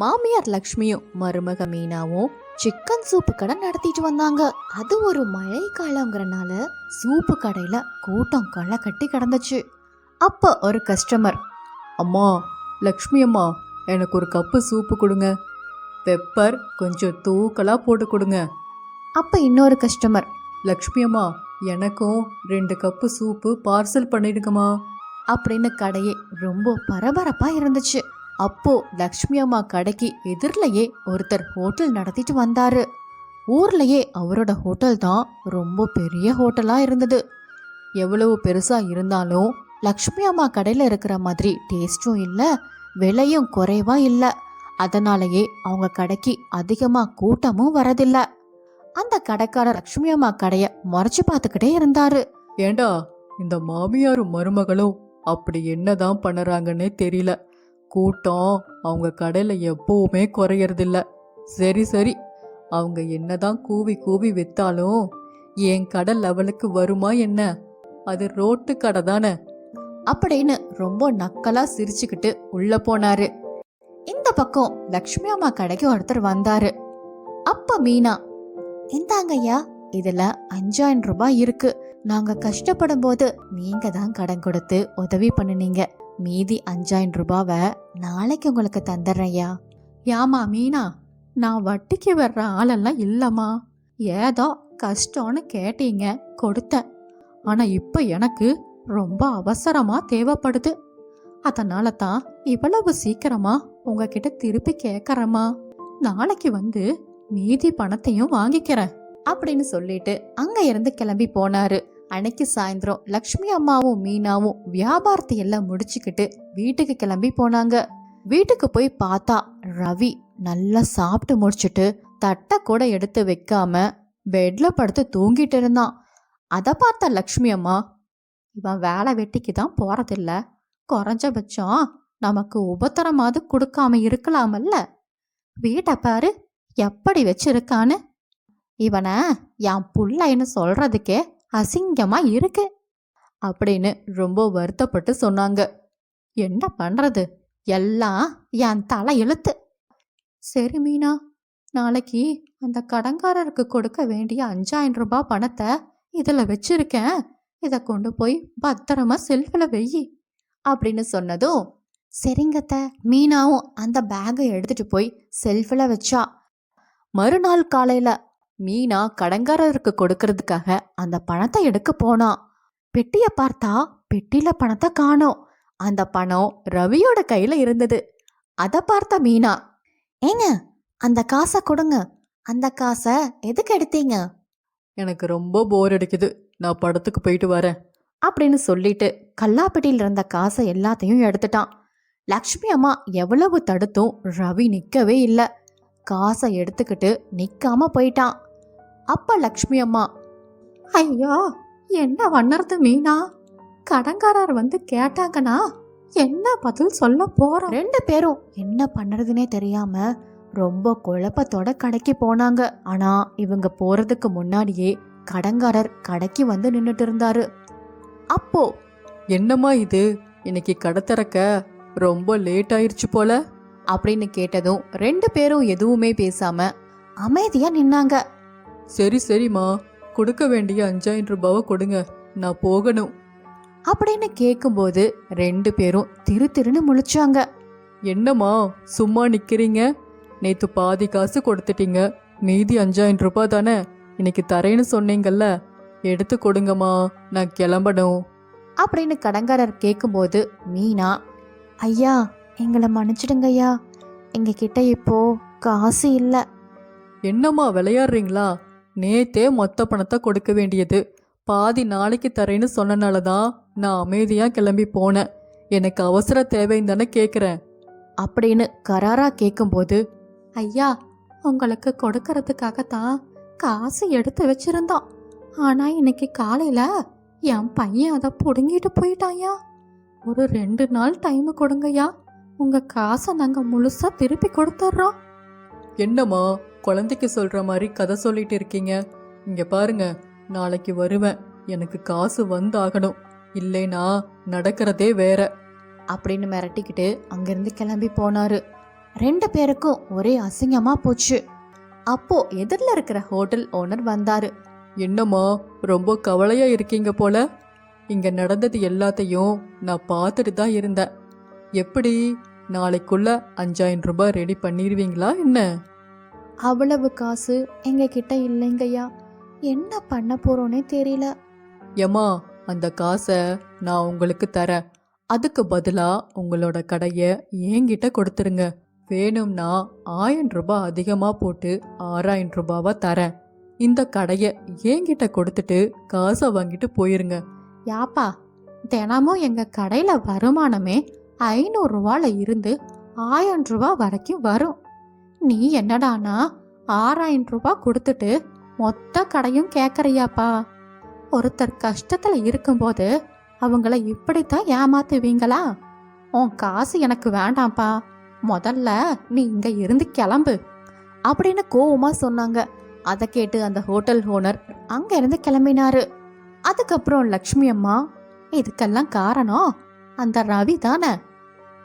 மாமியார் லக்ஷ்மியும் மருமக மீனாவும் சிக்கன் சூப்பு கடை நடத்திட்டு வந்தாங்க. அது ஒரு மழை காலங்கிறனால சூப்பு கடையில கூட்டம் களை கட்டி கிடந்துச்சு. அப்போ ஒரு கஸ்டமர் அம்மா லக்ஷ்மி அம்மா எனக்கு ஒரு கப்பு சூப்பு கொடுங்க. பெப்பர் கொஞ்சம் தூக்கலாக போட்டு கொடுங்க. அப்ப இன்னொரு கஸ்டமர் லக்ஷ்மி அம்மா எனக்கும் ரெண்டு கப்பு சூப்பு பார்சல் பண்ணிடுங்கம்மா. அப்படின்னு கடையே ரொம்ப பரபரப்பா இருந்துச்சு. அப்போ லக்ஷ்மி அம்மா கடைக்கு எதிரிலேயே ஒருத்தர் ஹோட்டல் நடத்திட்டு வந்தாரு. ஊர்லயே அவரோட ஹோட்டல் தான் ரொம்ப பெரிய ஹோட்டலா இருந்தது. எவ்வளவு பெருசா இருந்தாலும் லக்ஷ்மி அம்மா கடையில இருக்கிற மாதிரி டேஸ்டும் இல்லை விலையும் குறைவா இல்லை. அதனாலேயே அவங்க கடைக்கு அதிகமா கூட்டமும் வரதில்ல. அந்த கடைக்காரர் லக்ஷ்மி அம்மா கடைய மறைச்சு பார்த்துக்கிட்டே இருந்தாரு. ஏண்டா இந்த மாமியாரும் மருமகளும் அப்படி என்னதான் பண்ணுறாங்கன்னே தெரியல. கூட்டம் அவங்க கடையில் எப்பவுமே குறையறதில்ல. சரி சரி. அவங்க என்னதான் கூவி கூவி வித்தாலும் என் கடை லெவலுக்கு வருமா என்ன? அது ரோட்டு கடை தானே. அப்படின்னு ரொம்ப நக்கலா சிரிச்சுக்கிட்டு உள்ள போனாரு. இந்த பக்கம் லக்ஷ்மி அம்மா கடைக்கு ஒருத்தர் வந்தாரு. அப்ப மீனா இந்தாங்க ஐயா இதுல அஞ்சாயிரம் ரூபாய் இருக்கு. நாங்க கஷ்டப்படும் போது நீங்க தான் கடன் கொடுத்து உதவி பண்ணுனீங்க. மீதி அஞ்சாயிரம் ரூபாவை நாளைக்கு உங்களுக்கு தந்துடுறேயா ஐயா. ஏமா மீனா நான் வட்டிக்கு வர்ற ஆளெல்லாம் இல்லைம்மா. ஏதோ கஷ்டம்னு கேட்டீங்க கொடுத்தேன். ஆனா இப்போ எனக்கு ரொம்ப அவசரமா தேவைப்படுது. அதனால தான் இவ்வளவு சீக்கிரமா உங்ககிட்ட திருப்பி கேட்குறேம்மா நாளைக்கு வந்து மீதி பணத்தையும் வாங்கிக்கிறேன் அப்படின்னு சொல்லிட்டு அங்க இருந்து கிளம்பி போனாரு. அன்னைக்கு சாயந்தரம் லக்ஷ்மி அம்மாவும் மீனாவும் வியாபாரத்தை எல்லாம் முடிச்சுக்கிட்டு வீட்டுக்கு கிளம்பி போனாங்க. வீட்டுக்கு போய் பார்த்தா ரவி நல்லா சாப்பிட்டு முடிச்சிட்டு தட்டை கூட எடுத்து வைக்காம பெட்ல படுத்து தூங்கிட்டு இருந்தான். அதை பார்த்த லக்ஷ்மி அம்மா இவன் வேலை வெட்டிக்கு தான் போறதில்ல. குறைஞ்சபட்சம் நமக்கு உபத்திரமாவது கொடுக்காம இருக்கலாமல்ல. வீட்டை பாரு எப்படி வச்சிருக்கான்னு. இவனை என் புள்ளைன்னு சொல்றதுக்கே அசிங்கமா இருக்கு. அப்படின்னு ரொம்ப வருத்தப்பட்டு சொன்னாங்க. என்ன பண்றது? எல்லாம் என் தலை இழுத்து சரி மீனா நாளைக்கு அந்த கடன்காரருக்கு கொடுக்க வேண்டிய அஞ்சாயிரம் ரூபாய் பணத்தை இதில் வச்சிருக்கேன். இதை கொண்டு போய் பத்திரமா செல்ஃபில் வெயி அப்படின்னு சொன்னதும் சரிங்கத்த மீனாவும் அந்த பேக்கை எடுத்துட்டு போய் செல்ஃபில் வச்சா. மறுநாள் காலையில மீனா கடன்காரருக்கு கொடுக்கறதுக்காக அந்த பணத்தை எடுக்க போனான் பெட்டிய பார்த்தா பெட்டியில பணத்தை காணோம். அந்த பணம் ரவியோட கையில இருந்தது. அத பார்த்த மீனா ஏங்க அந்த காசை கொடுங்க. அந்த காசை எதுக்கு எடுத்தீங்க? எனக்கு ரொம்ப போர் அடிக்குது. நான் படத்துக்கு போயிட்டு வரேன். அப்படின்னு சொல்லிட்டு கல்லாப்பெட்டியில் இருந்த காசை எல்லாத்தையும் எடுத்துட்டான். லக்ஷ்மி அம்மா எவ்வளவு தடுத்தும் ரவி நிற்கவே இல்லை. காசை எடுத்துக்கிட்டு நிற்காம போயிட்டான். அப்ப லக்ஷ்மி அம்மா. ஐயோ என்ன வண்ணறது மீனா? கடன்காரர் வந்து கேட்டாங்கன்னா என்ன பதில் சொல்ல போறோம்? ரெண்டு பேரும் என்ன பண்ணுறதுனே தெரியாம ரொம்ப குழப்பத்தோட கடைக்கு போனாங்க. ஆனா இவங்க போறதுக்கு முன்னாடியே கடன்காரர் கடைக்கு வந்து நின்னுட்டு இருந்தாரு. அப்போ என்னம்மா இது? இன்னைக்கு கடை திறக்க ரொம்ப லேட் ஆயிருச்சு போல. அப்படின்னு கேட்டதும் ரெண்டு பேரும் எதுவுமே பேசாம அமைதியா நின்னாங்க. சரி சரிம்மா. கொடுக்க வேண்டிய அஞ்சாயிரம் ரூபாவை கொடுங்க. நான் போகணும். அப்படின்னு கேட்கும்போது ரெண்டு பேரும் திரு திருன்னு முழிச்சாங்க. என்னம்மா சும்மா நிக்கிறீங்க? நேத்து பாதி காசு கொடுத்துட்டீங்க. மீதி அஞ்சாயிரம் ரூபாய் தானே? இன்னைக்கு தரேன்னு சொன்னீங்கல்ல. எடுத்து கொடுங்கம்மா. நான் கிளம்பணும். அப்படின்னு கடங்காரர் கேட்கும்போது மீனா ஐயா எங்களை மன்னிச்சிடுங்க ஐயா. எங்க கிட்ட இப்போ காசு இல்ல. என்னம்மா விளையாடுறீங்களா? நேத்தே மொத்த பணத்தை கொடுக்க வேண்டியது. பாதி நாளைக்கு தரேன்னு சொன்னனால தான் நான் அமைதியாக கிளம்பி போனேன். எனக்கு அவசர தேவைன்னு தானே கேட்குறேன் அப்படின்னு கராரா கேட்கும்போது ஐயா உங்களுக்கு கொடுக்கறதுக்காகத்தான் காசு எடுத்து வச்சிருந்தோம். ஆனா இன்னைக்கு காலையில என் பையன் அதை புடுங்கிட்டு போயிட்டாயா ஒரு ரெண்டு நாள் டைம் கொடுங்கய்யா. உங்க காசை நாங்க முழுசா திருப்பி கொடுத்துட்றோம் என்னம்மா? குழந்தைக்கு சொல்ற மாதிரி கதை சொல்லிட்டு இருக்கீங்க. இங்க பாருங்க நாளைக்கு வருவேன். எனக்கு காசு வந்தாகணும். இல்லைனா நடக்கிறதே வேற. அப்படின்னு மிரட்டிக்கிட்டு அங்கிருந்து கிளம்பி போனாரு. ரெண்டு பேருக்கும் ஒரே அசிங்கமா போச்சு. அப்போ எதிரில் இருக்கிற ஹோட்டல் ஓனர் வந்தாரு. என்னம்மா ரொம்ப கவலையா இருக்கீங்க போல? இங்க நடந்தது எல்லாத்தையும் நான் பார்த்துட்டு தான் இருந்தேன். எப்படி நாளைக்குள்ள அஞ்சாயிரம் ரூபாய் ரெடி பண்ணிடுவீங்களா என்ன? அவ்வளவு காசு எங்க கிட்ட இல்லைங்கய்யா. என்ன பண்ண போறோன்னே தெரியல. ஏம்மா அந்த காசை நான் உங்களுக்கு தரேன். அதுக்கு பதிலா உங்களோட கடையை என்கிட்ட கொடுத்துருங்க. வேணும்னா ஆயிரம் ரூபாய் அதிகமா போட்டு ஆறாயிரம் ரூபாவா தரேன். இந்த கடையை என்கிட்ட கொடுத்துட்டு காசை வாங்கிட்டு போயிருங்க. யாப்பா தினமும் எங்க கடையில வருமானமே ஐநூறு ரூபால இருந்து ஆயிரம் ரூபாய் வரைக்கும் வரும். நீ என்னடானா ஆறாயிரம் ரூபாய் கொடுத்துட்டு மொத்த கடையும் கேட்கறியாப்பா ஒருத்தர் கஷ்டத்துல இருக்கும்போது அவங்கள இப்படித்தான் ஏமாத்துவீங்களா? உன் காசு எனக்கு வேண்டாம்ப்பா. முதல்ல நீ இங்க இருந்து கிளம்பு அப்படின்னு கோவமா சொன்னாங்க. அதை கேட்டு அந்த ஹோட்டல் ஓனர் அங்க இருந்து கிளம்பினாரு. அதுக்கப்புறம் லக்ஷ்மி அம்மா இதுக்கெல்லாம் காரணம் அந்த ரவி தானே?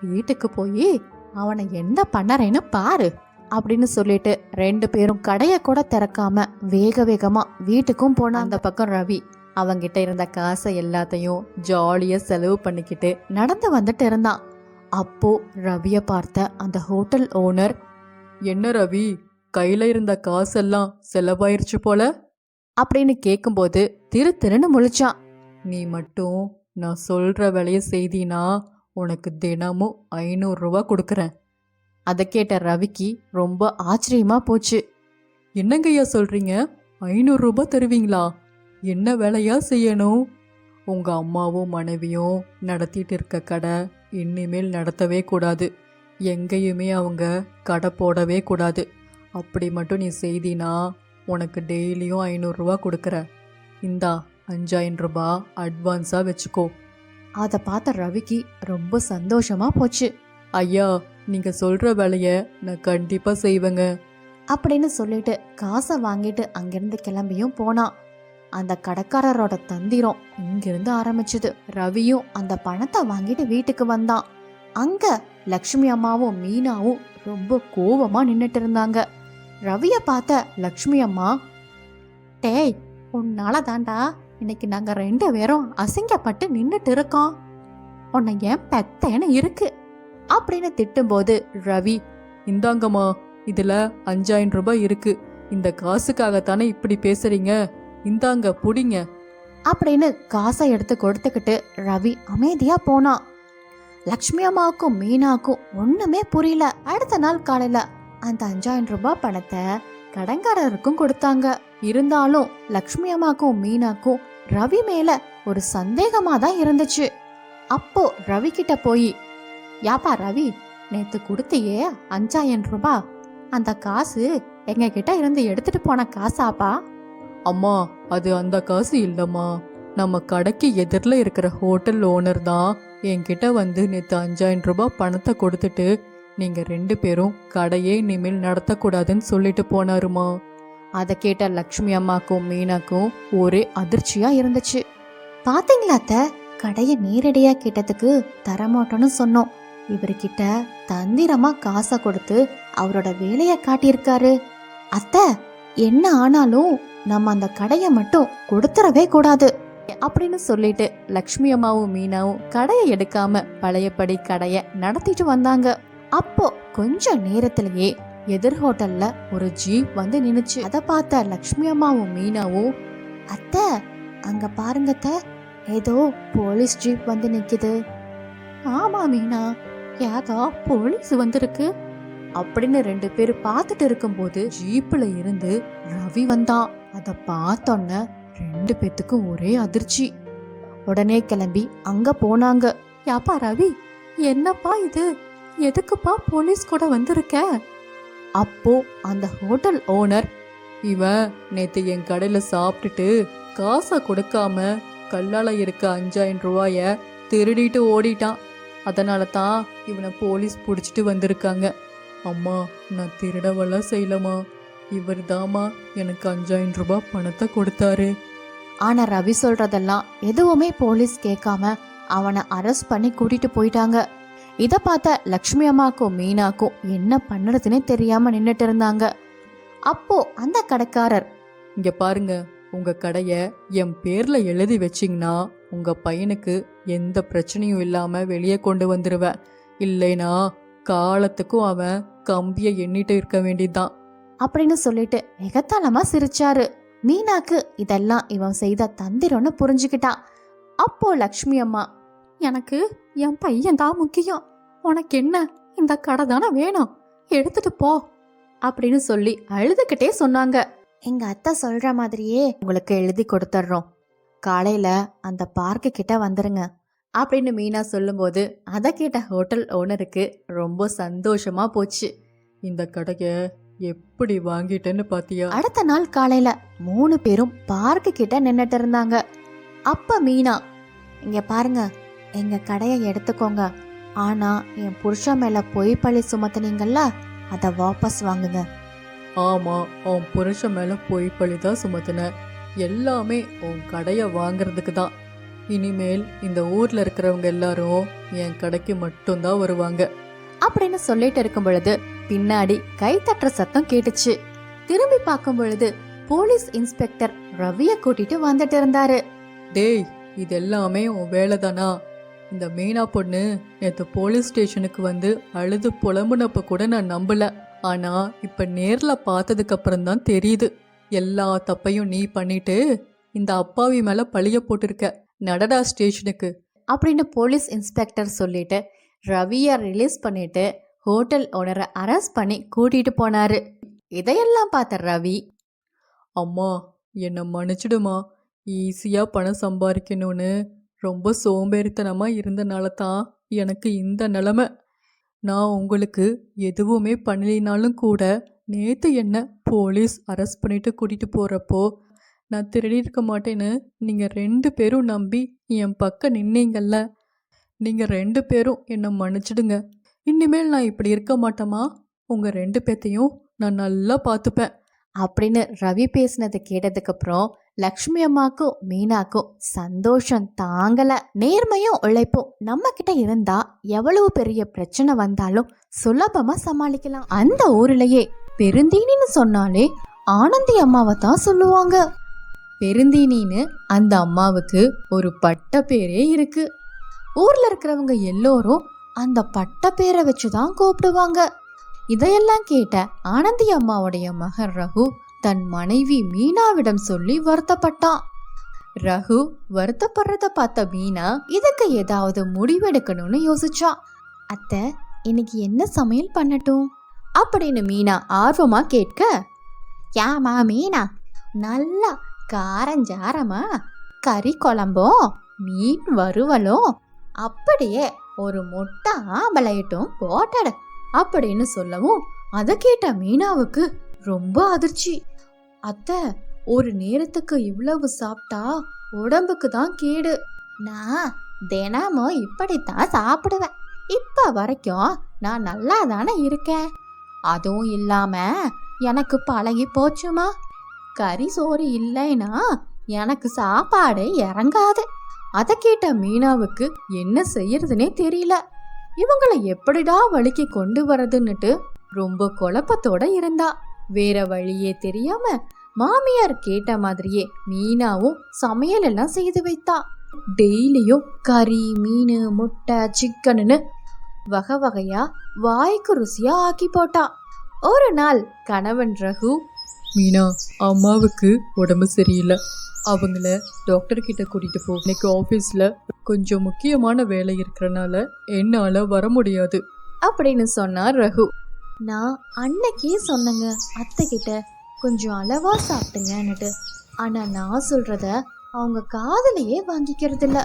வீட்டுக்கு போய் அவனை என்ன பண்ணறேன்னு பாரு. அப்படின்னு சொல்லிட்டு ரெண்டு பேரும் கடையை கூட திறக்காம வேக வேகமா வீட்டுக்கும் போன அந்த பக்கம் ரவி அவங்கிட்ட இருந்த காசை எல்லாத்தையும் ஜாலியா செலவு பண்ணிக்கிட்டு நடந்து வந்துட்டு இருந்தான். அப்போ ரவிய பார்த்த அந்த ஹோட்டல் ஓனர் என்ன ரவி கையில இருந்த காசெல்லாம் செலவாயிருச்சு போல? அப்படின்னு கேட்கும்போது திரு திருன்னு முழிச்சான். நீ மட்டும் நான் சொல்ற வேலையை செய்தினா உனக்கு தினமும் ஐநூறுரூவா கொடுக்குறேன். அதை கேட்ட ரவிக்கு ரொம்ப ஆச்சரியமா போச்சு. என்னங்கய்யா சொல்றீங்க? ஐநூறுரூபா தருவீங்களா? என்ன வேலையா செய்யணும்? உங்க அம்மாவும் மனைவியும் நடத்திட்டு இருக்க கடை இனிமேல் நடத்தவே கூடாது. எங்கேயுமே அவங்க கடை போடவே கூடாது. அப்படி மட்டும் நீ செய்தினா உனக்கு டெய்லியும் ஐநூறுரூவா கொடுக்குற. இந்தா அஞ்சாயிரம் ரூபாய் அட்வான்ஸாக வச்சுக்கோ. அதை பார்த்த ரவிக்கு ரொம்ப சந்தோஷமாக போச்சு. ஐயா நீங்க சொல்ற வேலையை நான் கண்டிப்பா செய்வேங்க. அப்படின்னு சொல்லிட்டு காசை வாங்கிட்டு அங்கிருந்து கிளம்பியும் போனான் அந்த கடைக்காரரோட தந்திரம் இங்கிருந்து ஆரம்பிச்சது. ரவியும் அந்த பணத்தை வாங்கிட்டு வீட்டுக்கு வந்தான். அங்க லக்ஷ்மி அம்மாவும் மீனாவும் ரொம்ப கோவமா நின்னுட்டு இருந்தாங்க. ரவிய பார்த்த லக்ஷ்மி அம்மா டேய் உன்னால தாண்டா. இன்னைக்கு நாங்க ரெண்டு பேரும் அசிங்கப்பட்டு நின்னுட்டு இருக்கோம். உன்னை ஏன் பெத்தேன்னு இருக்கு. அப்படின்னு திட்டும்போது ரவி இந்தாங்கம்மா இதுல அஞ்சாயிரம் ரூபாய் இருக்கு. இந்த காசுக்காகத்தானே இப்படி பேசுறீங்க? இந்தாங்க புடிங்க. அப்படின்னு காசை எடுத்து கொடுத்துக்கிட்டு ரவி அமைதியா போனான் லக்ஷ்மி அம்மாவுக்கும் மீனாக்கும் ஒண்ணுமே புரியல. அடுத்த நாள் காலையில அந்த அஞ்சாயிரம் ரூபாய் பணத்தை கடங்காரருக்கும் கொடுத்தாங்க. இருந்தாலும் லக்ஷ்மி அம்மாக்கும் மீனாக்கும் ரவி மேல ஒரு சந்தேகமா தான் இருந்துச்சு. அப்போ ரவி கிட்ட போய் யாப்பா ரவி நேத்து கொடுத்தியே அஞ்சாயிரம் ரூபாய் அந்த காசு எங்க கிட்ட இருந்து எடுத்துட்டு போன காசாப்பா? அம்மா அது அந்த காசு இல்லம்மா. நம்ம கடைக்கு எதிரில் இருக்கிற ஹோட்டல் ஓனர் தான் என்கிட்ட வந்து நேற்று அஞ்சாயிரம் ரூபாய் பணத்தை கொடுத்துட்டு நீங்க ரெண்டு பேரும் கடையே இனிமேல் நடத்தக்கூடாதுன்னு சொல்லிட்டு போனாருமா. அதை கேட்ட லக்ஷ்மி அம்மாக்கும் மீனாக்கும் ஒரே அதிர்ச்சியா இருந்துச்சு. பாத்தீங்களா அத்தை? கடைய நேரடியா கேட்டதுக்கு தரமாட்டோன்னு சொன்னோம். இவர்கிட்ட தந்திரமா காசை கொடுத்து அவரோட வேலைய காட்டியிருக்காரு. அத்தை என்ன ஆனாலும் நம்ம அந்த கடையை மட்டும் கொடுத்துறவே கூடாது அப்படின்னு சொல்லிட்டு லக்ஷ்மி அம்மாவும் மீனாவும் கடையை எடுக்காம பழையபடி கடையை நடத்திட்டு வந்தாங்க. அப்போ கொஞ்ச நேரத்திலேயே எதிர் ஹோட்டல்ல ஒரு ஜீப் வந்து நின்னுச்சு. அதை பார்த்த லக்ஷ்மி அம்மாவும் மீனாவும் அத்தை அங்க பாருங்க அத்தை. ஏதோ போலீஸ் ஜீப் வந்து நிக்குது. ஆமா மீனா ஏதோ போலீஸ் வந்திருக்கு? அப்படின்னு ரெண்டு பேர் பார்த்துட்டு இருக்கும்போது ஜீப்ல இருந்து ரவி வந்தான். அத பார்த்தோன்ன ரெண்டு பேத்துக்கும் ஒரே அதிர்ச்சி. உடனே கிளம்பி அங்க போனாங்க. யாப்பா ரவி என்னப்பா இது? எதுக்குப்பா போலீஸ் கூட வந்திருக்க? அப்போ அந்த ஹோட்டல் ஓனர் இவன் நேற்று என் கடையில் சாப்பிட்டுட்டு காசை கொடுக்காம கல்லால இருக்க அஞ்சாயிரம் ரூபாய திருடிட்டு ஓடிட்டான். அதனால தான் இவனை போலீஸ் பிடிச்சிட்டு வந்திருக்காங்க. அம்மா நான் திருடவெல்லாம் செய்யலம்மா. இவர் தாம்மா எனக்கு அஞ்சாயிரம் ரூபாய் பணத்தை கொடுத்தாரு. ஆனா ரவி சொல்றதெல்லாம் எதுவுமே போலீஸ் கேட்காம அவனை அரெஸ்ட் பண்ணி கூட்டிட்டு போயிட்டாங்க. இதை பார்த்த லக்ஷ்மி அம்மாக்கும் மீனாக்கும் என்ன பண்ணுறதுன்னே தெரியாம நின்னுட்டு இருந்தாங்க. அப்போ அந்த கடைக்காரர் இங்க பாருங்க உங்க கடைய என் பேர்ல எழுதி வச்சிங்கன்னா உங்க பையனுக்கு எந்த பிரச்சனையும் இல்லாம வெளியே கொண்டு வந்துருவேன். இல்லைனா காலத்துக்கும் அவன் கம்பியை எண்ணிட்டு இருக்க வேண்டியதுதான். அப்படின்னு சொல்லிட்டு மிகத்தாளமா சிரிச்சாரு. மீனாக்கு இதெல்லாம் இவன் செய்த தந்திரம்னு புரிஞ்சுக்கிட்டா. அப்போ லக்ஷ்மி அம்மா எனக்கு என் பையன் தான் முக்கியம். உனக்கு என்ன? இந்த கடை தானே வேணும். எடுத்துட்டு போ. அப்படின்னு சொல்லி அழுதுகிட்டே சொன்னாங்க. எங்க அத்தை சொல்ற மாதிரியே உங்களுக்கு எழுதி கொடுத்துட்றோம் காலையில அந்த பார்க்கு கிட்ட வந்துருங்க. அப்படின்னு மீனா சொல்லும்போது அதை கேட்ட ஹோட்டல் ஓனருக்கு ரொம்ப சந்தோஷமா போச்சு. இந்த கடையை எப்படி வாங்கிட்டேன்னு பாத்தியா? அடுத்த நாள் காலையில மூணு பேரும் பார்க்கு கிட்ட நின்னுட்டு இருந்தாங்க. அப்ப மீனா இங்க பாருங்க எங்க கடையை எடுத்துக்கோங்க. ஆனா என் புருஷன் மேல பொய் பழி சுமத்துனீங்கல்ல அத வாபஸ் வாங்குங்க. ஆமா உன் புருஷன் மேல பளி தான் சுமத்துன. எல்லாமே உன் கடையை வாங்குறதுக்கு தான். இனிமேல் இந்த ஊர்ல இருக்கிறவங்க எல்லாரும் என் கடைக்கு மட்டும்தான் வருவாங்க. அப்படின்னு சொல்லிட்டு இருக்கும் பொழுது பின்னாடி கை தட்டுற சத்தம் கேட்டுச்சு. திரும்பி பார்க்கும் பொழுது போலீஸ் இன்ஸ்பெக்டர் ரவிய கூட்டிட்டு வந்துட்டு இருந்தாரு. டேய் இது எல்லாமே உன் வேலைதானா? இந்த மீனா பொண்ணு நேத்து போலீஸ் ஸ்டேஷனுக்கு வந்து அழுது புலம்புனப்ப கூட நான் நம்பல. ஆனா இப்ப நேர்ல பார்த்ததுக்கு அப்புறம் தான் தெரியுது. எல்லா தப்பையும் நீ பண்ணிட்டு இந்த அப்பாவி மேல பழிய போட்டிருக்க. நடடா ஸ்டேஷனுக்கு. அப்படின்னு போலீஸ் இன்ஸ்பெக்டர் சொல்லிட்டு ரவியை ரிலீஸ் பண்ணிட்டு ஹோட்டல் ஓனரை அரெஸ்ட் பண்ணி கூட்டிட்டு போனாரு. இதையெல்லாம் பார்த்த ரவி அம்மா என்னை மன்னிச்சிடுமா? ஈஸியா பணம் சம்பாதிக்கணும்னு ரொம்ப சோம்பேறித்தனமா இருந்தனால தான் எனக்கு இந்த நிலமை. நான் உங்களுக்கு எதுவுமே பண்ணலினாலும் கூட நேத்து என்ன போலீஸ் அரெஸ்ட் பண்ணிட்டு கூட்டிட்டு போறப்போ நான் திருடி இருக்க மாட்டேன்னு நீங்கள் ரெண்டு பேரும் நம்பி என் பக்கம் நின்னீங்கல்ல. நீங்கள் ரெண்டு பேரும் என்னை மன்னிச்சிடுங்க. இனிமேல் நான் இப்படி இருக்க மாட்டேமா உங்கள் ரெண்டு பேத்தையும் நான் நல்லா பார்த்துப்பேன். அப்படின்னு ரவி பேசினதை கேட்டதுக்கப்புறம் லக்ஷ்மி அம்மாக்கும் மீனாக்கும் சந்தோஷம் தாங்கலை. நேர்மையும் உழைப்பும் நம்ம கிட்ட இருந்தா எவ்வளவு பெரிய பிரச்சனை வந்தாலும் சுலபமா சமாளிக்கலாம். அந்த ஊர்லயே பெருந்தீனின்னு சொன்னாலே ஆனந்தி அம்மாவை தான் சொல்லுவாங்க. பெருந்தீனின்னு அந்த அம்மாவுக்கு ஒரு பட்ட பேரே இருக்கு. ஊர்ல இருக்கிறவங்க எல்லோரும் அந்த பட்ட பேரை வச்சுதான் கூப்பிடுவாங்க. இதையெல்லாம் கேட்ட ஆனந்தி அம்மாவுடைய மகன் ரகு தன் மனைவி மீனாவிடம் சொல்லி வருத்தப்பட்டான். ரகு வருத்தப்படுறத பார்த்த மீனா இதுக்கு ஏதாவது முடிவெடுக்கணும்னு யோசிச்சா அத்தை இன்னைக்கு என்ன சமையல் பண்ணட்டும்? அப்படின்னு மீனா ஆர்வமா கேட்க ஏமா மீனா நல்லா காரஞ்சாரமா கறி குழம்பும் மீன் வறுவலும் அப்படியே ஒரு மொட்டை ஆம்பளையட்டும் போட்டட அப்படின்னு சொல்லவும் அதை கேட்ட மீனாவுக்கு ரொம்ப அதிர்ச்சி. அத்தை ஒரு நேரத்துக்கு இவ்வளவு சாப்பிட்டா உடம்புக்கு தான் கேடு. நான் தினமும் இப்படித்தான் சாப்பிடுவேன். இப்ப வரைக்கும் நான் நல்லா தானே இருக்கேன். அதுவும் இல்லாம எனக்கு பழகி போச்சுமா? கறி சோறு இல்லைன்னா எனக்கு சாப்பாடு இறங்காது. அதை கேட்ட மீனாவுக்கு என்ன செய்யறதுனே தெரியல. இவங்களை எப்படிடா வழிக்கு கொண்டு வரதுன்னுட்டு ரொம்ப குழப்பத்தோட இருந்தா. வேற வழியே தெரியாம மாமியார் கேட்ட மாதிரியே மீனாவும் சமையல் எல்லாம் செய்து வைத்தா. டெய்லியும் கறி மீன் முட்டை சிக்கன்னு வகை வகையா வாய்க்கு ருசியா ஆக்கி போட்டா. ஒரு நாள் கணவன் ரகு மீனா அம்மாவுக்கு உடம்பு சரியில்லை. அவங்கள டாக்டர் கிட்ட கூட்டிட்டு போ. இன்னைக்கு ஆஃபீஸில் கொஞ்சம் முக்கியமான வேலை இருக்கிறனால என்னால் வர முடியாது. அப்படின்னு சொன்னார் ரகு. நான் அன்னைக்கே சொன்னேங்க அத்தை கிட்ட கொஞ்சம் அளவா சாப்பிட்டுங்கன்னுட்டு ஆனா நான் சொல்றத அவங்க காதுலயே வாங்கிக்கிறது இல்ல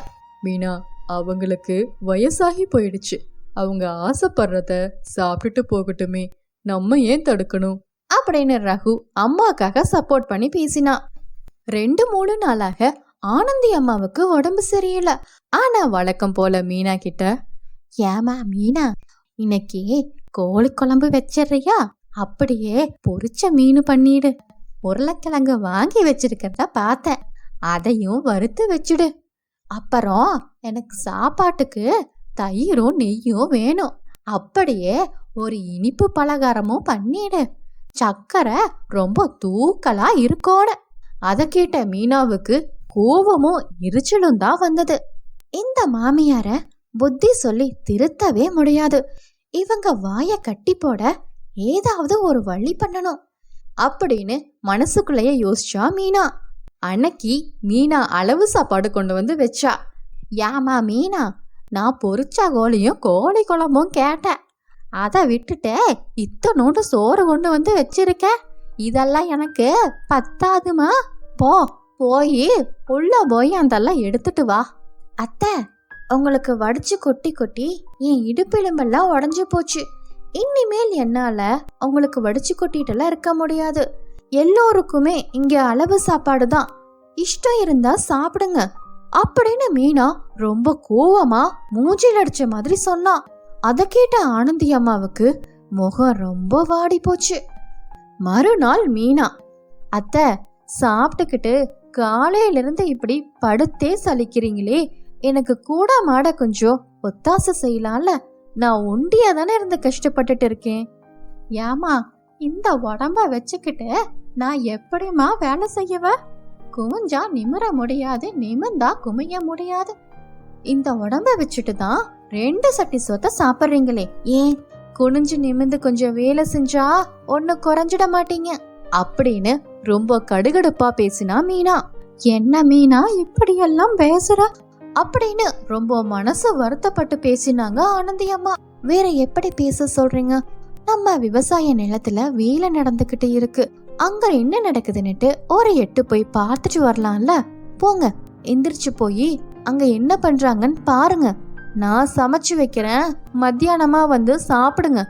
மீனா அவங்களுக்கு வயசாகி போயிடுச்சு. அவங்க ஆசைப்படுறத சாப்பிட்டுட்டு போகட்டுமே. நம்ம ஏன் தடுக்கணும்? அப்படின்னு ரகு அம்மாக்காக சப்போர்ட் பண்ணி பேசினா. ரெண்டு மூணு நாளாக ஆனந்தி அம்மாவுக்கு உடம்பு சரியில்லை. ஆனா வழக்கம் போல மீனா கிட்ட ஏமா மீனா இன்னைக்கு கோழி குழம்பு வச்சிடுறியா? அப்படியே பொரிச்ச மீன் பண்ணிடு. உருளைக்கிழங்கு வாங்கி வச்சிருக்கிறத பார்த்தேன். அதையும் வறுத்து வச்சுடு. அப்புறம் எனக்கு சாப்பாட்டுக்கு தயிரும் நெய்யும் வேணும். அப்படியே ஒரு இனிப்பு பலகாரமும் பண்ணிடு. சக்கரை ரொம்ப தூக்கலா இருக்கோணும் அதை கேட்ட மீனாவுக்கு கோவமும் எரிச்சலும் தான் வந்தது. இந்த மாமியார புத்தி சொல்லி திருத்தவே முடியாது. இவங்க வாய கட்டி போட ஏதாவது ஒரு வழி பண்ணணும் அப்படின்னு மனசுக்குள்ளேயே யோசிச்சா மீனா. அன்னைக்கு மீனா அளவு சாப்பாடு கொண்டு வந்து வச்சா. ஏமா மீனா நான் பொரிச்ச கோழியும் கோழி குழம்பும் கேட்டேன். அதை விட்டுட்டு இத்தனோண்டு சோறு கொண்டு வந்து வச்சிருக்க? இதெல்லாம் எனக்கு பத்தாதுமா? போ போய் உள்ள போய் அதெல்லாம் எடுத்துட்டு வா. அத்தை உங்களுக்கு வடிச்சு கொட்டி கொட்டி என் இடுப்பெலும்பெல்லாம் உடஞ்சி போச்சு. இனிமேல் என்னால உங்களுக்கு வடிச்சு கொட்டிட்டுலாம் இருக்க முடியாது. எல்லோருக்குமே இங்க அளவு சாப்பாடு தான். இஷ்டம் இருந்தா சாப்பிடுங்க. அப்படின்னு மீனா ரொம்ப கோவமா மூஞ்சில் அடிச்ச மாதிரி சொன்னான் அதை கேட்ட ஆனந்தி அம்மாவுக்கு முகம் ரொம்ப வாடி போச்சு. மறுநாள் மீனா அத்தை சாப்பிட்டுக்கிட்டு காலையிலிருந்து இப்படி படுத்தே சலிக்கிறீங்களே எனக்கு கூட மாட கொஞ்சம் ஒத்தாசை செய்யலாம்ல. நான் ஒண்டியா தானே இருந்து கஷ்டப்பட்டுட்டு இருக்கேன். ஏமா இந்த உடம்ப வச்சுக்கிட்டு நான் எப்படிம்மா வேலை செய்யவ? குமிஞ்சா நிமிர முடியாது நிமிர்ந்தா குமிய முடியாது. இந்த உடம்ப வச்சுட்டு தான் ரெண்டு சட்டி சொத்த சாப்பிட்றீங்களே. ஏன்? குனிஞ்சு நிமிந்து கொஞ்சம் வேலை செஞ்சா ஒன்னு குறைஞ்சிட மாட்டீங்க. அப்படின்னு ரொம்ப கடுகடுப்பா பேசினா மீனா. என்ன மீனா இப்படியெல்லாம் பேசுற? அப்படின்னு ரொம்ப மனசு வருத்தப்பட்டு பேசினாங்க ஆனந்தி அம்மா. வேற எப்படி பேச சொல்றீங்க? நம்ம விவசாய நிலத்துல வேலை நடந்துகிட்டு இருக்கு. அங்க என்ன நடக்குதுன்னுட்டு ஒரு எட்டு போய் பார்த்துட்டு வரலாம்ல. போங்க. எந்திரிச்சு போய் அங்க என்ன பண்றாங்கன்னு பாருங்க. நான் சமைச்சு வைக்கிறேன். மத்தியானமா வந்து சாப்பிடுங்க.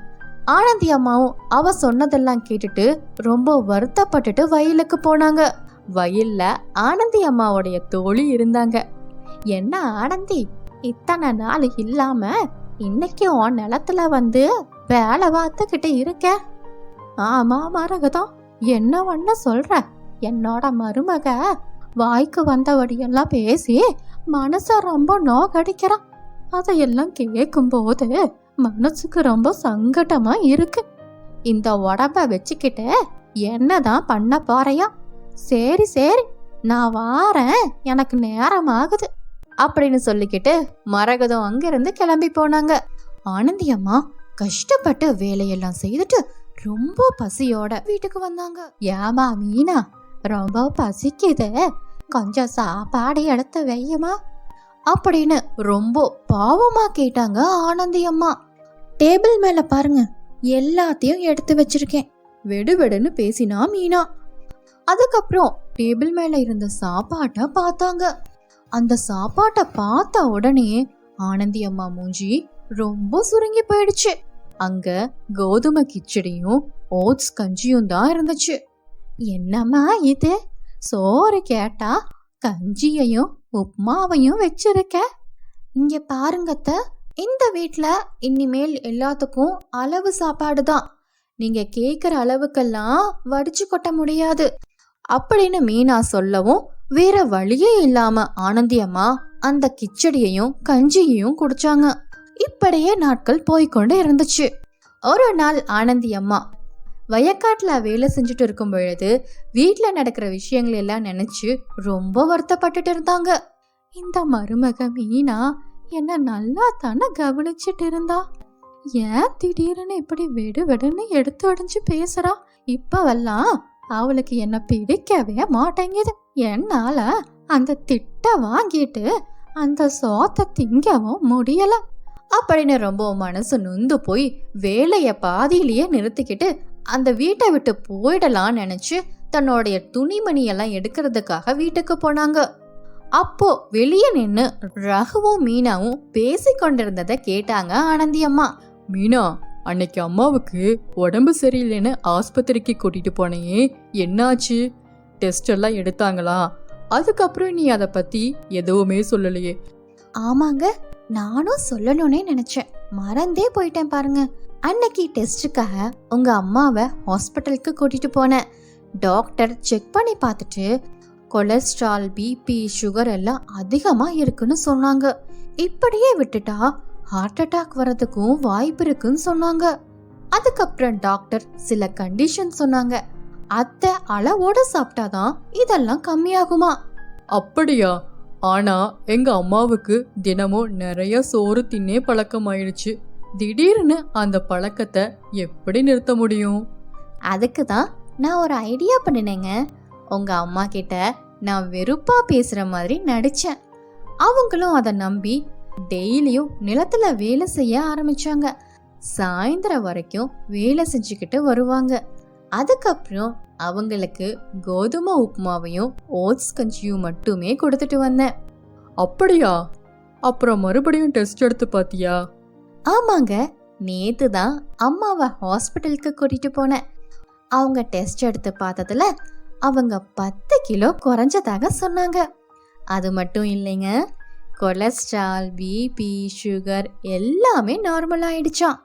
ஆனந்தி அம்மாவும் அவ சொன்னதெல்லாம் கேட்டுட்டு ரொம்ப வருத்தப்பட்டுட்டு வயலுக்கு போனாங்க. வயல்ல ஆனந்தி அம்மாவுடைய தோழி இருந்தாங்க. என்ன ஆனந்தி இத்தனை நாள் இல்லாம இன்னைக்கு உன் நிலத்துல வந்து வேலை பார்த்துக்கிட்டு இருக்க? ஆமா மரகதம் என்ன ஒண்ணு சொல்ற? என்னோட மருமக வாய்க்கு வந்தபடியெல்லாம் பேசி மனசை ரொம்ப நோகடிக்கிறான் அதையெல்லாம் கேட்கும்போது மனசுக்கு ரொம்ப சங்கடமா இருக்கு. இந்த உடம்ப வச்சுக்கிட்டு என்னதான் பண்ண போறையா? சரி சரி நான் வாரேன். எனக்கு நேரம் ஆகுது அப்படின்னு சொல்லிக்கிட்டு மரகதம் அங்கிருந்து கிளம்பி போனாங்க. ஆனந்தி அம்மா கஷ்டப்பட்டு வேலையெல்லாம் செய்துட்டு ரொம்ப பசியோட வீட்டுக்கு வந்தாங்க. ஏமா மீனா ரொம்ப பசிக்குது. கொஞ்சம் சாப்பாடு எடுத்து வையுமா? அப்படின்னு ரொம்ப பாவமா கேட்டாங்க ஆனந்தி அம்மா. டேபிள் மேல பாருங்க எல்லாத்தையும் எடுத்து வச்சிருக்கேன். வெடுவெடுன்னு பேசினா மீனா. அதுக்கப்புறம் டேபிள் மேல இருந்த சாப்பாட்டை பார்த்தாங்க. அந்த சாப்பாட்டை பார்த்த உடனே ஆனந்தி அம்மா மூஞ்சி ரொம்ப சுருங்கி போயிடுச்சு. அங்க கோதுமை கிச்சடியும் ஓட்ஸ் கஞ்சியும் தான் இருந்துச்சு. என்னம்மா இது? சோறு கேட்டா கஞ்சியையும் உப்மாவையும் வச்சிருக்க. இங்க பாருங்கத்த இந்த வீட்டில் இனிமேல் எல்லாத்துக்கும் அளவு சாப்பாடு தான். நீங்க கேட்குற அளவுக்கெல்லாம் வடிச்சு கொட்ட முடியாது. அப்படின்னு மீனா சொல்லவும் வேற வழியே இல்லாம ஆனந்தியம்மா அந்த கிச்சடியையும் கஞ்சியையும் குடிச்சாங்க. இப்படியே நாட்கள் போய்க்கொண்டு இருந்துச்சு. ஒரு நாள் ஆனந்தி அம்மா வயக்காட்டில் வேலை செஞ்சுட்டு இருக்கும் பொழுது வீட்டில் நடக்கிற விஷயங்கள் எல்லாம் நினச்சி ரொம்ப வருத்தப்பட்டுட்டு இருந்தாங்க. இந்த மருமக மீனா என்ன நல்லா தானே கவனிச்சிட்டு இருந்தா? ஏன் திடீர்னு இப்படி வெடு வெடுன்னு எடுத்து அடைஞ்சு பேசுறா? இப்பவெல்லாம் அவளுக்கு என்ன பிடிக்கவே மாட்டேங்குது. என்னால அந்த திட்ட வாங்கிட்டு அந்த சோத்தை திங்கவும் முடியல. அப்படின்னு ரொம்ப மனசு நொந்து போய் வேலையை பாதியிலேயே நிறுத்திக்கிட்டு அந்த வீட்டை விட்டு போயிடலாம் நினைச்சு தன்னுடைய துணிமணியெல்லாம் எடுக்கிறதுக்காக வீட்டுக்கு போனாங்க. அப்போ வெளியே நின்று ரகுவும் மீனாவும் பேசி கொண்டிருந்ததை கேட்டாங்க ஆனந்தி அம்மா. மீனா அன்னைக்கு அம்மாவுக்கு உடம்பு சரியில்லைன்னு ஆஸ்பத்திரிக்கு கூட்டிட்டு போனையே என்னாச்சு? டெஸ்ட் எல்லாம் எடுத்தாங்களா? அதுக்கப்புறம் நீ அதை பத்தி எதுவுமே சொல்லலையே. ஆமாங்க நானும் சொல்லணும்னே நினைச்சேன். மறந்தே போயிட்டேன் பாருங்க. அன்னைக்கு டெஸ்ட்டுக்காக உங்க அம்மாவை ஹாஸ்பிட்டலுக்கு கூட்டிட்டு போனேன். டாக்டர் செக் பண்ணி பார்த்துட்டு கொலஸ்ட்ரால் பிபி சுகர் எல்லாம் அதிகமா இருக்குன்னு சொன்னாங்க. இப்படியே விட்டுட்டா ஹார்ட் அட்டாக் வரதுக்கும் வாய்ப்பு இருக்குன்னு சொன்னாங்க. அதுக்கப்புறம் டாக்டர் சில கண்டிஷன் சொன்னாங்க. அத்தை அளவோட சாப்பிட்டாதான் இதெல்லாம் கம்மியாகுமா? அப்படியா? ஆனா எங்க அம்மாவுக்கு தினமும் நிறைய சோறு தின்னே பழக்கமாயிடுச்சு. திடீர்னு அந்த பழக்கத்தை எப்படி நிறுத்த முடியும்? அதுக்கு தான் நான் ஒரு ஐடியா பண்ணினேங்க. உங்க அம்மா கிட்ட நான் வெறுப்பா பேசுற மாதிரி நடிச்சேன். அவங்களும் அதை நம்பி டெய்லியும் நிலத்துல வேலை செய்ய ஆரம்பிச்சாங்க. சாயந்தரம் வரைக்கும் வேலை செஞ்சுக்கிட்டு வருவாங்க. அதுக்கப்புறம் அவங்களுக்கு கோதுமை உப்புமாவையும் ஓட்ஸ் கஞ்சியும் மட்டுமே கொடுத்துட்டு வந்தேன். அப்படியா? அப்புறம் மறுபடியும் டெஸ்ட் எடுத்து பாத்தியா ஆமாங்க. நேத்து தான் அம்மாவை ஹாஸ்பிட்டலுக்கு கூட்டிட்டு போனேன். அவங்க டெஸ்ட் எடுத்து பார்த்ததுல அவங்க பத்து கிலோ குறைஞ்சதாக சொன்னாங்க. அது மட்டும் இல்லைங்க. கொலஸ்ட்ரால் பிபி சுகர் எல்லாமே நார்மல் ஆயிடுச்சாம்.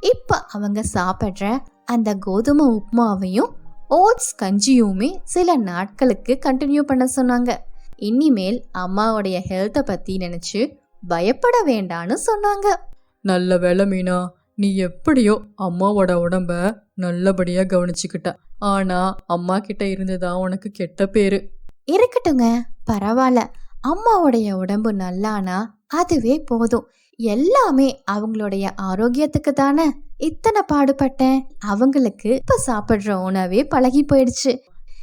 இப்போ அவங்க சாப்பிட்ற அந்த கோதுமை உப்புமாவையும் ஓட்ஸ் கஞ்சியுமே சில நாட்களுக்கு கண்டினியூ பண்ண சொன்னாங்க. இனிமேல் அம்மாவுடைய ஹெல்த்தை பற்றி நினச்சி பயப்பட வேண்டான்னு சொன்னாங்க. நல்ல வேலை மீனா நீ எப்படியோ அம்மாவோட உடம்ப நல்லபடியா கவனிச்சுக்கிட்ட. ஆனா அம்மா கிட்ட இருந்துதான் உனக்கு கெட்ட பேரு. இருக்கட்டுங்க பரவாயில்ல. அம்மாவுடைய உடம்பு நல்லானா அதுவே போதும். எல்லாமே அவங்களுடைய ஆரோக்கியத்துக்கு தானே. இத்தனை பாடுபட்டேன். அவங்களுக்கு இப்ப சாப்பிடுற உணவே பழகி போயிடுச்சு.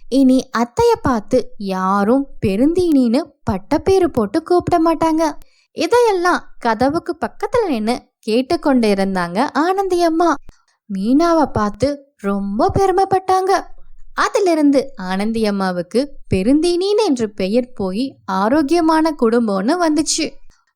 இனி அத்தைய பார்த்து யாரும் பெருந்தீனின்னு பட்டப்பேரு போட்டு கூப்பிட மாட்டாங்க. இதையெல்லாம் கதவுக்கு பக்கத்துல நின்று கேட்டுக்கொண்டு இருந்தாங்க ஆனந்தி அம்மா. மீனாவை பார்த்து ரொம்ப பெருமைப்பட்டாங்க. அதிலிருந்து ஆனந்தி அம்மாவுக்கு பெருந்தீனின்னு என்று பெயர் போய் ஆரோக்கியமான குடும்பம்னு வந்துச்சு.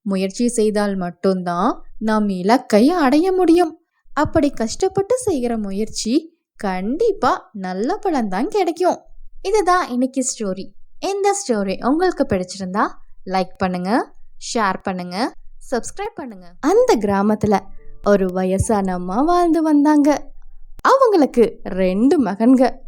முயற்சி செய்தால் மட்டும்தான் நாம் இலக்கை அடைய முடியும். அப்படி கஷ்டப்பட்டு செய்கிற முயற்சி கண்டிப்பா நல்ல பலன்தான் கிடைக்கும். இதுதான் இன்னைக்கு ஸ்டோரி இந்த ஸ்டோரி உங்களுக்கு பிடிச்சிருந்தா லைக் பண்ணுங்க ஷேர் பண்ணுங்க சப்ஸ்கிரைப் பண்ணுங்க. அந்த கிராமத்துல ஒரு வயசான அம்மா வாழ்ந்து வந்தாங்க. அவங்களுக்கு ரெண்டு மகன்க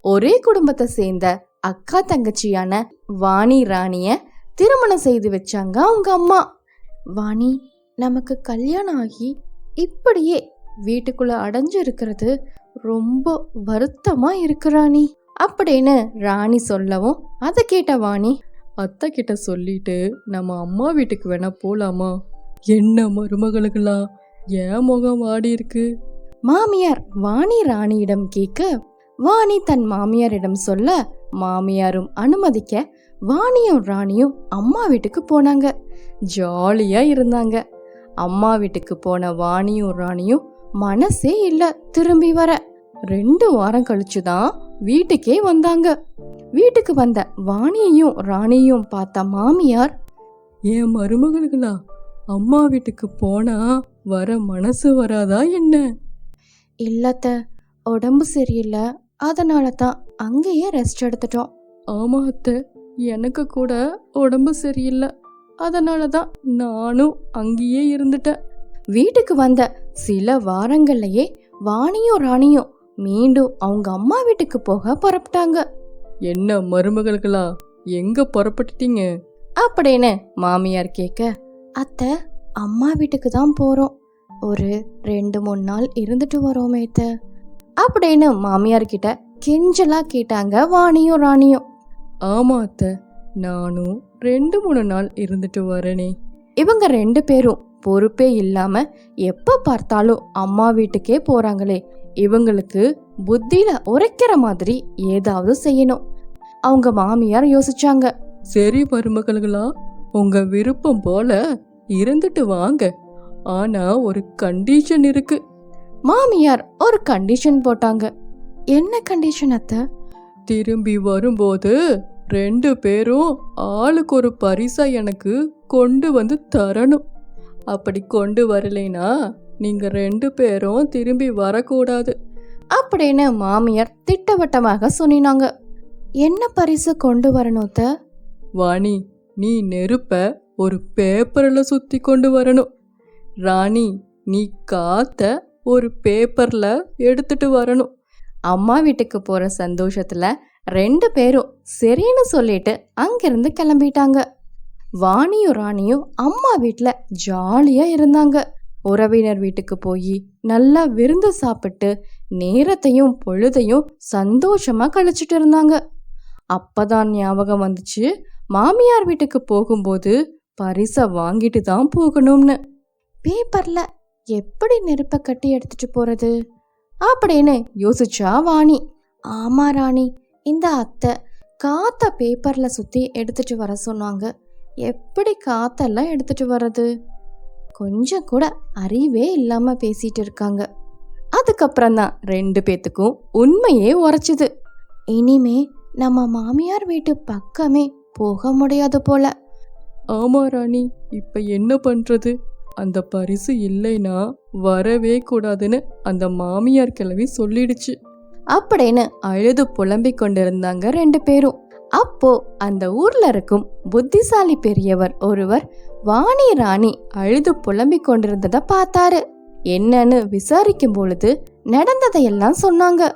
ஒரே குடும்பத்தை சேர்ந்த அக்கா தங்கச்சியான வாணி ராணிய திருமணம் செய்து வச்சாங்க அவங்க அம்மா. வாணி நமக்கு கல்யாணம் ஆகி இப்படியே வீட்டுக்குள்ள அடைஞ்சு இருக்கிறது ரொம்ப வருத்தமா இருக்கிறாணி அப்படின்னு ராணி சொல்லவும் அதை கேட்ட வாணி அத்தை கிட்ட சொல்லிட்டு நம்ம அம்மா வீட்டுக்கு வேணா போலாமா? என்ன மருமகளுக்கெல்லாம் ஏன் முகம் வாடி இருக்கு? மாமியார் வாணி ராணியிடம் கேட்க வாணி தன் மாமியாரிடம் சொல்ல மாமியாரும் அனுமதிக்க வாணியும் ராணியும் அம்மா வீட்டுக்கு போனாங்க. ஜாலியா இருந்தாங்க. அம்மா வீட்டுக்கு போன வாணியும் ராணியும் மனசே இல்ல திரும்பி வர. ரெண்டு வாரம் கழிச்சு தான் வீட்டுக்கே வந்தாங்க. வீட்டுக்கு வந்த வாணியையும் ராணியையும் பார்த்த மாமியார் என் மருமகளுங்களா அம்மா வீட்டுக்கு போனா வர மனசு வராதா என்ன? இல்லத்த உடம்பு சரியில்லை. அதனால தான் அங்கேயே ரெஸ்ட் எடுத்துட்டோம். ஆமா அத்தை. எனக்கு கூட உடம்பு சரியில்லை. அதனால தான் நானும் அங்கேயே இருந்துட்டேன். வீட்டுக்கு வந்த சில வாரங்கள்லயே வாணியும் ராணியும் மீண்டும் அவங்க அம்மா வீட்டுக்கு போக புறப்பட்டாங்க. என்ன மருமகளுகளா? எங்க புறப்பட்டுட்டீங்க? அப்படின்னு மாமியார் கேட்க அத்தை அம்மா வீட்டுக்கு தான் போறோம். ஒரு ரெண்டு மூணு நாள் இருந்துட்டு வரோமே அத்தை. அப்படின்னு மாமியார் கிட்ட கெஞ்சலா கேட்டாங்க வாணியும் ராணியும். ஆமா அத்தை நானும் ரெண்டு மூணு நாள் இருந்துட்டு வரேனே. இவங்க ரெண்டு பேரும் பொறுப்பே இல்லாம எப்ப பார்த்தாலும் அம்மா வீட்டுக்கே போறாங்களே. இவங்களுக்கு புத்தியில உரைக்கிற மாதிரி ஏதாவது செய்யணும். அவங்க மாமியார் யோசிச்சாங்க. சரி மருமகள்களா உங்க விருப்பம் போல இருந்துட்டு வாங்க. ஆனா ஒரு கண்டிஷன் இருக்கு. மாமியார் ஒரு கண்டிஷன் போட்டாங்க. என்ன கண்டிஷன் அத்தை? திரும்பி வரும்போது ரெண்டு பேரும் ஆளுக்கு ஒரு பரிசா எனக்கு கொண்டு வந்து தரணும். அப்படி கொண்டு வரலைனா நீங்க ரெண்டு பேரும் திரும்பி வரக்கூடாது. அப்படின்னு மாமியார் திட்டவட்டமாக சொன்னினாங்க. என்ன பரிசு கொண்டு வரணும் அத்தை? வாணி நீ நெருப்ப ஒரு பேப்பர்ல சுத்தி கொண்டு வரணும். ராணி நீ காத்த ஒரு பேப்பர்ல எடுத்துட்டு வரணும். அம்மா வீட்டுக்கு போற சந்தோஷத்துல ரெண்டு பேரும் சரின்னு சொல்லிட்டு அங்கிருந்து கிளம்பிட்டாங்க. வாணியும் ராணியும் அம்மா வீட்டில் ஜாலியாக இருந்தாங்க. உறவினர் வீட்டுக்கு போய் நல்லா விருந்து சாப்பிட்டு நேரத்தையும் பொழுதையும் சந்தோஷமா கழிச்சிட்டு இருந்தாங்க. அப்பதான் ஞாபகம் வந்துச்சு மாமியார் வீட்டுக்கு போகும்போது பரிசை வாங்கிட்டு தான் போகணும்னு. பேப்பர்ல எப்படி நெருப்பை கட்டி எடுத்துட்டு போறது? அப்படின்னு யோசிச்சா வாணி. ஆமா ராணி. இந்த அத்தை காத்த பேப்பரில் சுற்றி எடுத்துட்டு வர சொன்னாங்க. எப்படி காத்தெல்லாம் எடுத்துட்டு வர்றது? கொஞ்சம் கூட அறிவே இல்லாமல் பேசிட்டு இருக்காங்க. அதுக்கப்புறம் தான் ரெண்டு பேத்துக்கும் உண்மையே உரைச்சிது. இனிமே நம்ம மாமியார் வீட்டு பக்கமே போக முடியாது போல. ஆமா ராணி இப்ப என்ன பண்றது? அந்த பரிசு இல்லைன்னா வரவே கூடாதுன்னு அந்த மாமியார் கிளவி சொல்லிடுச்சு. அப்படின்னு அழுது புலம்பிக் கொண்டிருந்தாங்க ரெண்டு பேரும். அப்போ அந்த ஊர்ல இருக்கும் புத்திசாலி பெரியவர் ஒருவர் வாணி ராணி அழுது புலம்பிக் கொண்டிருந்ததை பார்த்தாரு. என்னன்னு விசாரிக்கும் பொழுது நடந்ததையெல்லாம் சொன்னாங்க.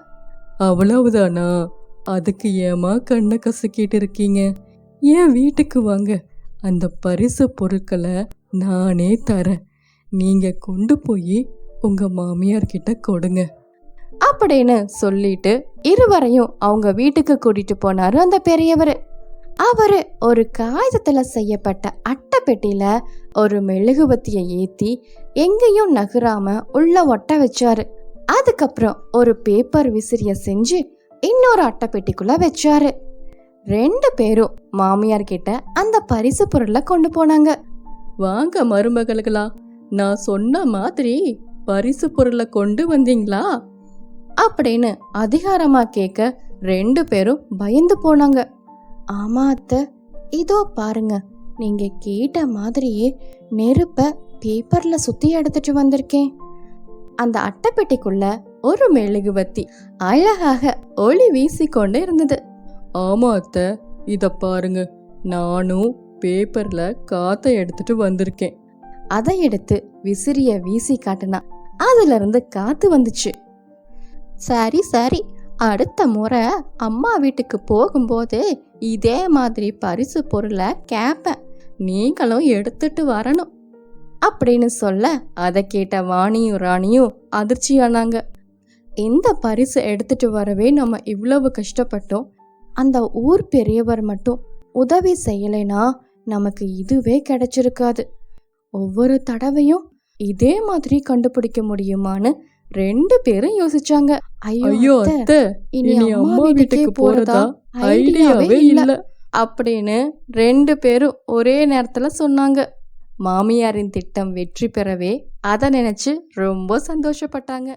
அவ்வளவுதானா? அதுக்கு ஏமா கண்ணை கசக்கிட்டு இருக்கீங்க? ஏன் வீட்டுக்கு வாங்க? அந்த பரிசு பொருட்களை நானே தரேன். நீங்க கொண்டு போய் உங்க மாமியார்கிட்ட கொடுங்க. அப்படின்னு சொல்லிட்டு இருவரையும் அவங்க வீட்டுக்கு கூட்டிட்டு போனாரு அந்த பெரியவர். அவர் ஒரு காகிதத்தில் செய்யப்பட்ட அட்டைப்பெட்டியில் ஒரு மெழுகுவத்தியை ஏற்றி எங்கேயும் நகராம உள்ள ஒட்ட வச்சாரு. அதுக்கப்புறம் ஒரு பேப்பர் விசிறிய செஞ்சு இன்னொரு அட்டைப்பெட்டிக்குள்ள வச்சாரு. ரெண்டு பேரும் மாமியார் கிட்ட அந்த பரிசு பொருளை கொண்டு போனாங்க. வாங்க மருமகளுகளா நான் சொன்ன மாதிரி பரிசு பொருளை கொண்டு வந்தீங்களா? அப்படின்னு அதிகாரமா கேட்க ரெண்டு பேரும் பயந்து போனாங்க. ஆமா அத்தை இதோ பாருங்க. நீங்க கேட்ட மாதிரியே நெருப்ப பேப்பர்ல சுத்தி எடுத்துட்டு வந்திருக்கேன். அந்த அட்டைப்பெட்டிக்குள்ள ஒரு மெழுகுவத்தி அழகாக ஒளி வீசிக்கொண்டு இருந்தது. ஆமா அத்த இத பாருங்க. நானும் பேப்பர்ல காத்த எடுத்துட்டு வந்திருக்கேன். அதை எடுத்து விசிறிய வீசி காட்டினா. அதுல இருந்து காத்து வந்துச்சு. சரி சரி. அடுத்த முறை அம்மா வீட்டுக்கு போகும்போது இதே மாதிரி பரிசு பொருளை கேட்பேன் நீங்களும் எடுத்துட்டு வரணும். அப்படின்னு சொல்ல அதை கேட்ட வாணியும் ராணியும் அதிர்ச்சியானாங்க. இந்த பரிசு எடுத்துட்டு வரவே நம்ம இவ்வளவு கஷ்டப்பட்டோம். அந்த ஊர் பெரியவர் மட்டும் உதவி செய்யலைனா நமக்கு இதுவே கிடைச்சிருக்காது. ஒவ்வொரு தடவையும் இதே மாதிரி கண்டுபிடிக்க முடியுமான்னு ரெண்டு பேரும் யோசிச்சாங்க. ஐயோ அத்தை, இனி அம்மா வீட்டுக்கே போறதா? ஐடியாவே இல்ல. அப்படின்னு ரெண்டு பேரும் ஒரே நேரத்துல சொன்னாங்க. மாமியாரின் திட்டம் வெற்றி பெறவே அதை நினைச்சு ரொம்ப சந்தோஷப்பட்டாங்க.